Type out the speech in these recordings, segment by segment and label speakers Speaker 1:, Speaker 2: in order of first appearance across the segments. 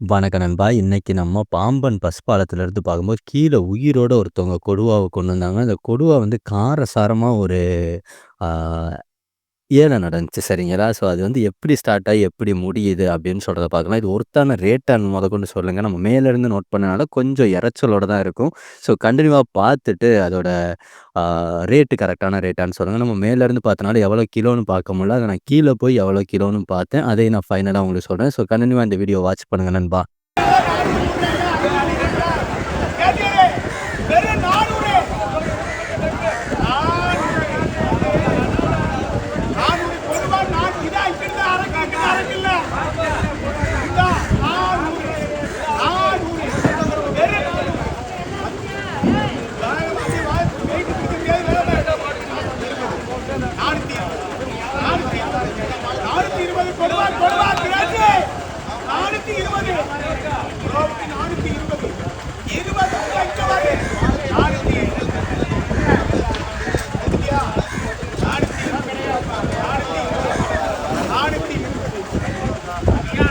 Speaker 1: வணக்க நண்பா. இன்னைக்கு நம்ம பாம்பன் பஸ் பாலத்திலேருந்து பார்க்கும்போது, கீழே உயிரோட ஒருத்தவங்க கொடுவாவை கொண்டு வந்தாங்க. அந்த கொடுவா வந்து காரசாரமாக ஒரு ஏல நடந்துச்சு சரிங்களா? ஸோ அது வந்து எப்படி ஸ்டார்ட் ஆயி எப்படி முடியுது அப்படின்னு சொல்றத பார்க்கலாம். இது ஒர்த்தான ரேட்டான்னு முதக்கொண்டு சொல்லுங்க. நம்ம மேலேருந்து நோட் பண்ணனால கொஞ்சம் இரைச்சலோட தான் இருக்கும். ஸோ கன்டினியூவா பார்த்துட்டு அதோட ஆ கரெக்டான ரேட்டான்னு சொல்லுங்க. நம்ம மேலேருந்து பார்த்தனால எவ்வளோ கிலோன்னு பார்க்க முடியல. அத நான் கீழ போய் எவ்வளோ கிலோன்னு பார்த்தேன். அதையும் நான் ஃபைனலா உங்களுக்கு சொல்றேன். ஸோ கன்டினியூவா இந்த வீடியோ வாட்ச் பண்ணுங்க நண்பா. Yeah.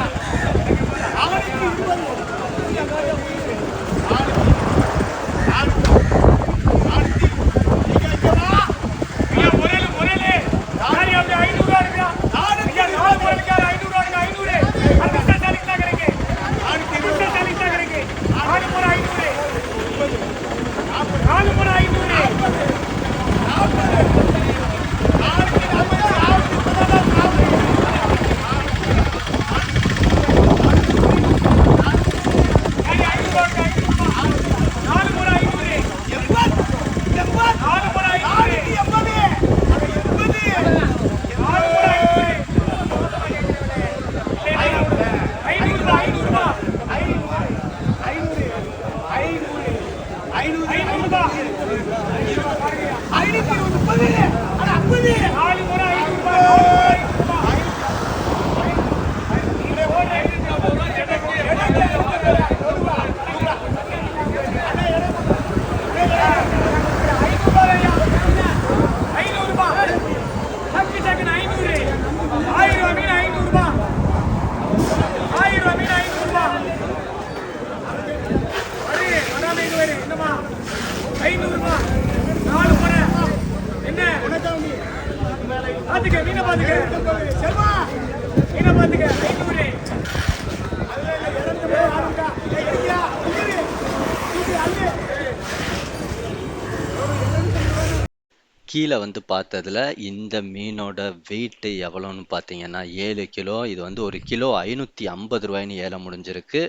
Speaker 2: பாத்துக்க மீனை பாத்துக்க. செல்வா மீனை பாத்துக்க.
Speaker 1: கீழே வந்து பார்த்ததுல இந்த மீனோட வெயிட்டு எவ்வளோன்னு பார்த்தீங்கன்னா, ஏழு கிலோ. இது வந்து ஒரு கிலோ ஐநூற்றி ஐம்பது ரூபாய்னு ஏல முடிஞ்சிருக்கு.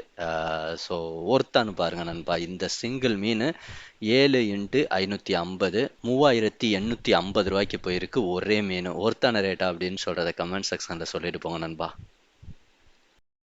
Speaker 1: ஸோ ஒர்த்தான்னு பாருங்கள் நண்பா. இந்த சிங்கிள் மீன் ஏழு இண்டு ஐநூற்றி ஐம்பது மூவாயிரத்தி எண்ணூற்றி ஐம்பது ரூபாய்க்கு போயிருக்கு ஒரே மீன் ஒர்த்தான ரேட்டா அப்படின்னு சொல்கிறத கமெண்ட் செக்ஷனில் சொல்லிட்டு போங்க நண்பா.